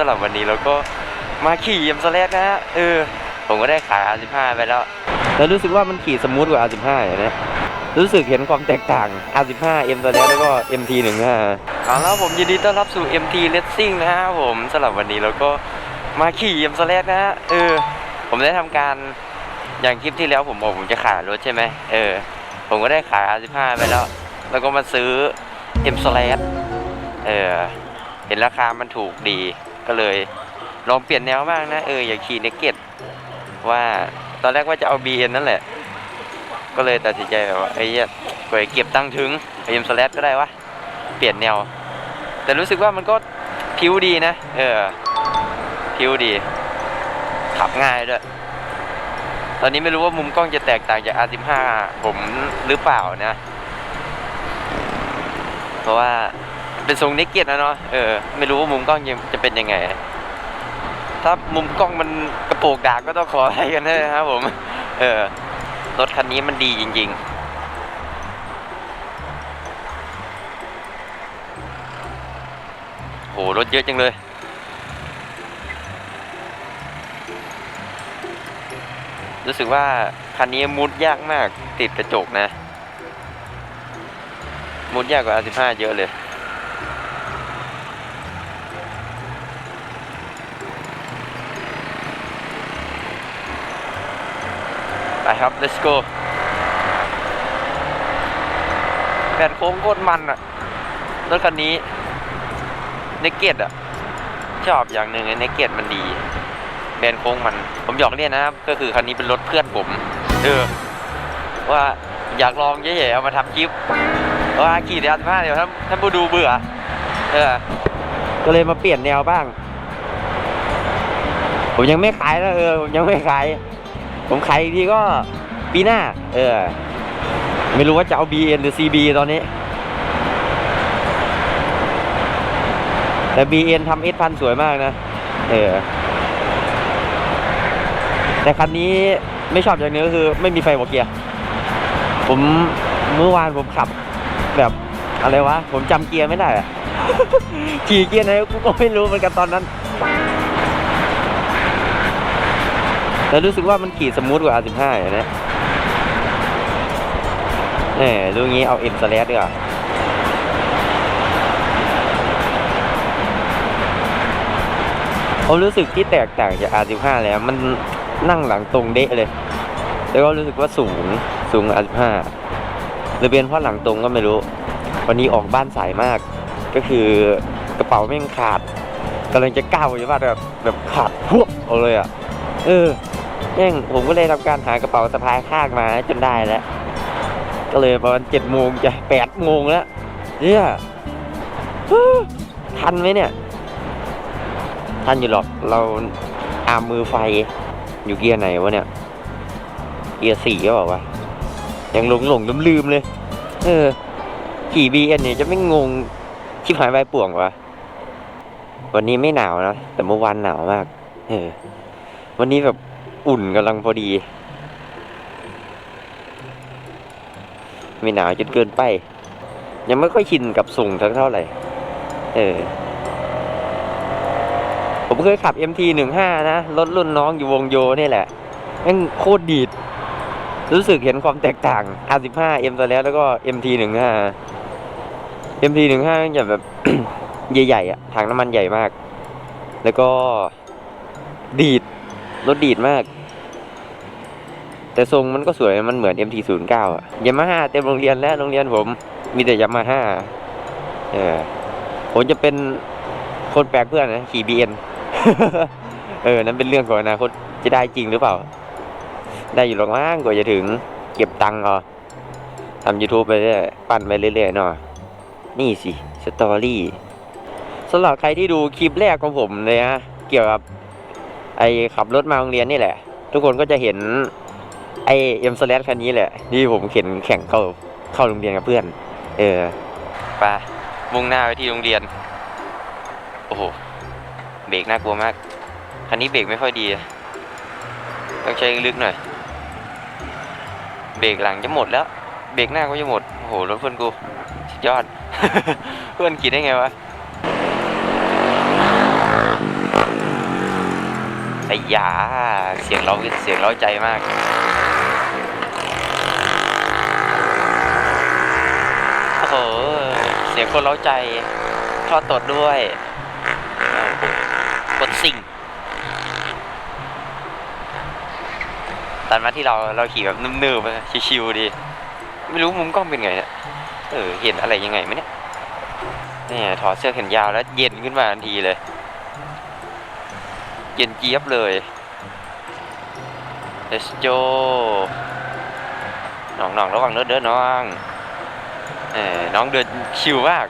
สำหรับวันนี้เราก็มาขี่เอ็มสแลกนะฮะเออ ผมก็ได้ขาย R15 ไปแล้ว แล้วรู้สึกว่ามันขี่สมูทกว่า R15 อย่างนี้รู้สึกเห็นความแตกต่าง R15 M สแลกแล้วก็ MT15 เอาแล้วผมยินดีต้อนรับสู่ MT Racing นะฮะผมสำหรับวันนี้เราก็มาขี่ M สแลกนะฮะเออ ผมได้ทำการอย่างคลิปที่แล้วผมบอกผมจะขายรถใช่ไหมเออ ผมก็ได้ขาย R15 ไปแล้ว แล้วก็มาซื้อ M s l a s เออ เห็นราคามันถูกดี ก็เลย ลองเปลี่ยนแนวบ้างนะเอออย่าขี่เนกเก็ตว่าตอนแรกว่าจะเอา BN นั่นแหละ ก็เลยตัดสินใจแบบว่าไอ้เหี้ยกว่าจะเก็บตั้งถึงไอ้ M s l a s ก็ได้วะเปลี่ยนแนว แต่รู้สึกว่ามันก็พิวดีนะ เออพิวดี ขับง่ายด้วย ตอนนี้ไม่รู้ว่ามุมกล้องจะแตกต่างจาก R15 ผมหรือเปล่านะ เพราะว่า เป็นทรงนิกเก็ตนะเนาะเออไม่รู้ว่ามุมกล้องจะจะเป็นยังไง ถ้ามุมกล้องมันกระโปรงดาก็ต้องขอให้กันด้วยนะครับผม เออรถคันนี้มันดีจริง ๆโหรถเยอะจังเลย รู้สึกว่าคันนี้มุดยากมากติดกระจกนะ มุดยากกว่า R15 เยอะเลย ครับ let's go แผ่นโค้งโคตรมันอะรถคันนี้เนกเก็ตอะชอบอย่างหนึ่งไอ้เนกเก็ตมันดี แบนโค้งมัน ผมหยอกเล่นนะครับ ก็คือคันนี้เป็นรถเพื่อนผมเออว่าอยากลองเย่ๆเอามาทำคลิปว่าขี่เดียวสิบห้าเดี๋ยวท่านท่านผู้ดูเบื่อ เออ ก็เลยมาเปลี่ยนแนวบ้าง ผมยังไม่ขายนะเออ ผมยังไม่ขาย ผมขายอีกทีก็ปีหน้า เออ ไม่รู้ว่าจะเอา BN หรือ CB ตอนนี้ แต่ BN ทำ S พันสวยมากนะ เออ แต่คันนี้ไม่ชอบอย่างหนึงก็คือ ไม่มีไฟหัวเกียร์ ผมเมื่อวานผมขับ แบบอะไรวะ ผมจำเกียร์ไม่ได้อะขี่เกียร์ไหนกูก็ไม่รู้เหมือนกันตอนนั้น แต่รู้สึกว่ามันขี่สมูทกว่า R15 อย่างนี้เออดูงี้เอา M s l a s ดีกว่าผมรู้สึกที่แตกต่างจาก R15 แล้วมันนั่งหลังตรงเดะเลย แล้วก็รู้สึกว่าสูงสูง R15 หรือเป็นเพราะหลังตรงก็ไม่รู้ วันนี้ออกบ้านสายมาก ก็คือกระเป๋าแม่งขาดกำลังจะก้าวอยู่ว่าแบบแบบขาดพวกเอาเลยอะ เออ แม่งผมก็เลยทำการหากระเป๋าสะพายข้างมาจนได้แล้วก็เลยประมาณเจ็ดโมงจะแปดโมงแล้วเนี่ยทันไหมเนี่ย ทันอยู่หรอกเราอามมือไฟอยู่เกียร์ไหนวะเนี่ย เกียร์สี่ก็บอกว่ายังหลงหลงลืมลืมเลย เออ ขี่บีเอ็นเนี่ยจะไม่งงชิบหายใบป่วงวะวันนี้ไม่หนาวนะแต่เมื่อวานหนาวมาก เออ วันนี้แบบ อุ่นกำลังพอดี ไม่หนาวจนเกินไป ยังไม่ค่อยชินกับส่งเท่าไหร่ เออ ผมเคยขับ MT หนึ่งห้านะ รถรุ่นน้องอยู่วงโยนี่แหละแม่งโคตรดีด รู้สึกเห็นความแตกต่าง R15 M ตัวแล้วแล้วก็ MT หนึ่งห้า MT หนึ่งห้าจะแบบ ใหญ่ๆอะถังน้ำมันใหญ่มาก แล้วก็ดีด รถดีดมาก แต่ทรงมันก็สวยมันเหมือน MT 0 9อะยามาฮ่าเต็มโรงเรียนแล้วโรงเรียนผม มีแต่ยามาฮ่าเออผมจะเป็นคนแปลกเพื่อนนะขี่ BN เออ นั้นเป็นเรื่องของอนาคตจะได้จริงหรือเปล่า ได้อยู่หรอกมั้งกว่าจะถึง เก็บตังค์เอาทำ YouTube ไปเรื่อยปั้นไปเรื่อยๆเนาะนี่สิ สตอรี่สำหรับใครที่ดูคลิปแรกของผมเลยนะเกี่ยวกับ ไอขับรถมาโรงเรียนนี่แหละ ทุกคนก็จะเห็นไอเอ็มสแลคันนี้แหละ ที่ผมเข็นแข่งเข้าเข้าโรงเรียนกับเพื่อน เออไปมุ่งหน้าไปที่โรงเรียน โอ้โหเบรกน่ากลัวมาก คันนี้เบรกไม่ค่อยดี ต้องใช้ลึกหน่อย เบรกหลังจะหมดแล้ว เบรกหน้าก็จะหมด โอ้โหรถเพื่อนกูยอด เพื่อนขี่ได้ไงวะ ไอ้ยาเสียงเราเสียงเราใจมาก โอ้โห เสียงคนเล้าใจทอดตดด้วย กดสิ่งตันมาที่เราเราขี่แบบนุ่มๆชิวๆดี ไม่รู้มุมกล้องเป็นไงเนี่ยเออ เห็นอะไรยังไงไหมเนี่ย เนี่ยถอดเสื้อแขนยาวแล้วเย็นขึ้นมาทันทีเลย เย็นเจี๊ยบเลย let's go น้องๆระวังเด้อเด้อน้องเออน้องเดินชิวมาก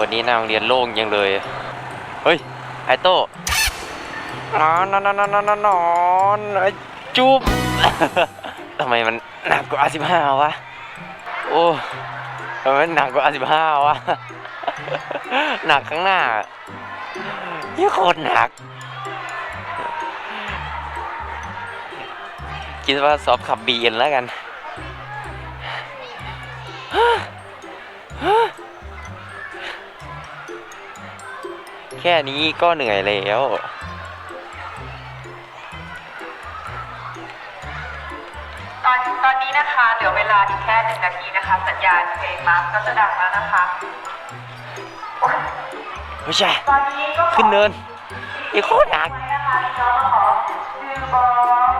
วันนี้หน้าโรงเรียนโล่งยังเลย เฮ้ย ไอโต้นอนนอนนอนนอนนอนนอนไอจุ๊บทำไมมันหนักกว่าสิบห้าวะ โอ้ ทำไมมันหนักกว่าสิบห้าวะ หนักข้างหน้ายี่โคตรหนัก คิดว่าสอบขับบีเอ็นแล้วกันแค่นี้ก็เหนื่อยแล้ว อนตอนนี้นะคะเหลือเวลาอีกแค่หนึ่งนาทีนะคะ สัญญาณเพลงมาร์คก็จะดังแล้วนะคะไม่ใช่ตอนนี้ก็ขอขึ้นเนินอีกโคตรหนัก ไว้นะคะที่เราขอคือบอล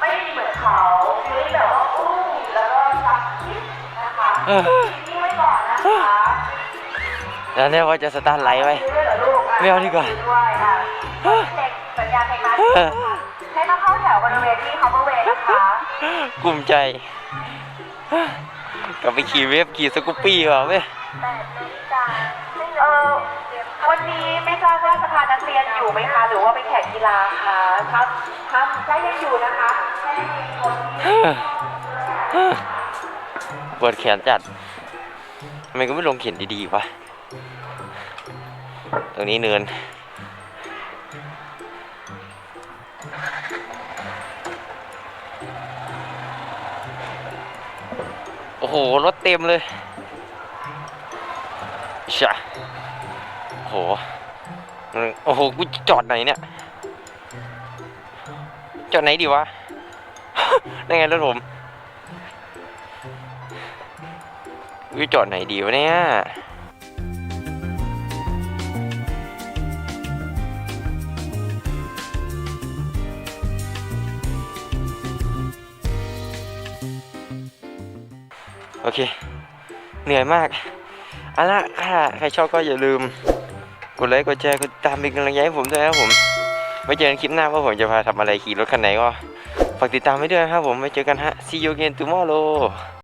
ไม่มีเหมือนเขาคือแบบว่าอู้แล้วก็ซักคิดนะคะเออ นี่ไว้ก่อนนะคะแล้วเนี่ยว่าจะสตาร์ทไลท์ไว้ ซื้อด้วยเหรอลูกะไม่เอาดีกว่า ซื้อด้วยอะเพลงสัญญาณเพลงมาร์คให้ ริเวณที่ cover way นะคะกลุ่มใจกลับไปขี่เวฟขี่สกูปปี้ก่อนเว้ยแปดนาฬิกาเออวันนี้ไม่ทราบว่าสภานักเรียนอยู่ไหมคะ หรือว่าไปแข่งกีฬาคะครับครับใช่ยังอยู่นะคะให้นักเรียนคนที่ปวดแขนจัดทำไมก็ไม่ลงเขียนดีๆวะ ตรงนี้เนิน โอ้โหรถเต็มเลยชะโอ้โหโอ้โหกูจะจอดไหนเนี่ย จอดไหนดีวะนั่นไงรถผมกูจอดไหนดีวะเนี่ย โอเค เหนื่อยมากเอาละค่ะ ใครชอบก็อย่าลืม กดไลค์ กดแชร์กดติดตามเป็นกำลังใจให้ผมด้วยนะครับผม ไว้เจอกันคลิปหน้าว่าผมจะพาทำอะไรขี่รถคันไหนก็ ฝากติดตามไว้ด้วยนะครับผม ไว้เจอกันฮะ see you again tomorrow